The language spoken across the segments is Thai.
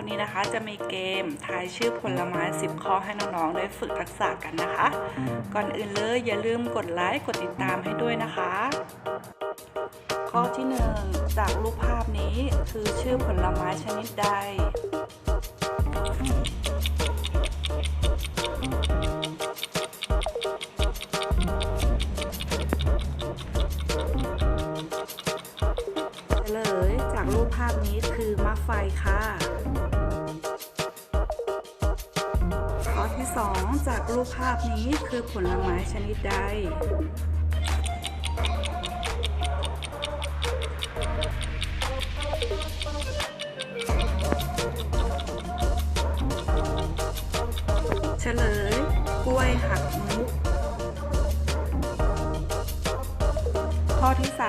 วันนี้นะคะ จะมีเกมทายชื่อผลไม้ 10 ข้อให้น้องๆได้ฝึกทักษะกันนะคะ ก่อนอื่นเลยอย่าลืมกดไลค์กดติดตามให้ด้วยนะคะ ข้อที่ 1 จากรูปภาพนี้คือชื่อผลไม้ชนิดใด จากรูปภาพนี้คือผลไม้ชนิดใดเฉลย กล้วยหักมุกข้อที่ 3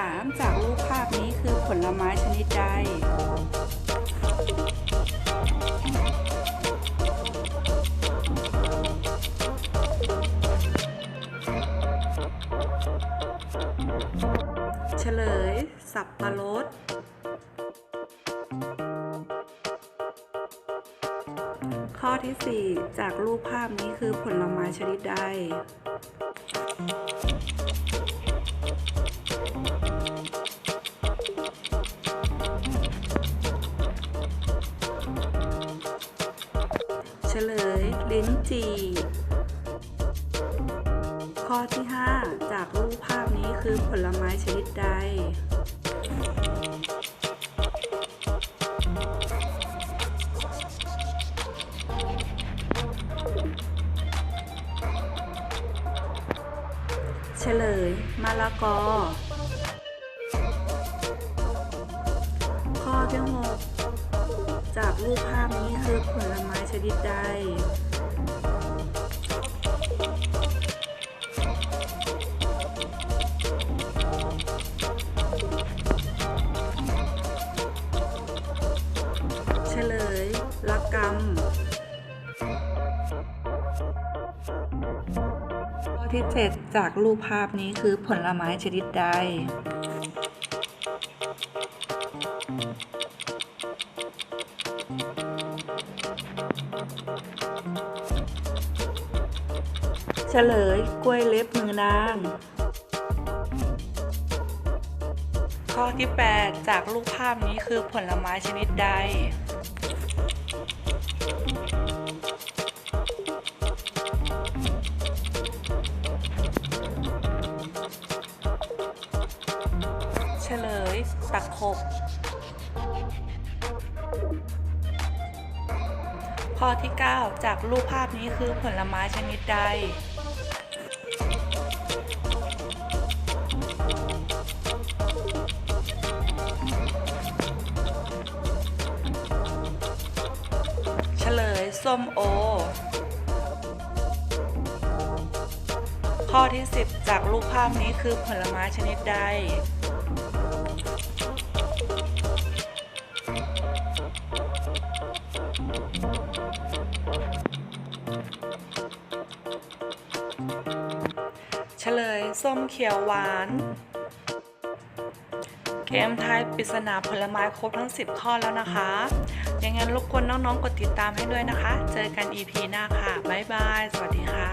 เฉลย สับปะรด ข้อที่ 4 จากรูปภาพนี้คือผลไม้ชนิดใด เฉลย ลิ้นจี่ข้อที่ 5 คือผลไม้ชนิดใด เฉลยมะละกอ ข้อที่6จากรูปภาพนี้คือผลไม้ชนิดใด ข้อที่ 7 จากรูปภาพนี้คือผลไม้ชนิดใด เฉลยกล้วยเล็บมือนาง ข้อที่ 8 จากรูปภาพนี้คือผลไม้ชนิดใด ฉลยตะขบ ข้อที่ 9 จากรูปภาพนี้คือผลไม้ชนิดใด เฉลยส้มโอ ข้อที่ 10 จากรูปภาพนี้คือผลไม้ชนิดใด เฉลยส้มเขียวหวาน เกมทายปริศนาผลไม้ครบทั้ง 10 ข้อแล้วนะคะ ยังไงรบกวนน้องๆ กดติดตามให้ด้วยนะคะ เจอกัน EP หน้าค่ะ บ๊ายบาย สวัสดีค่ะ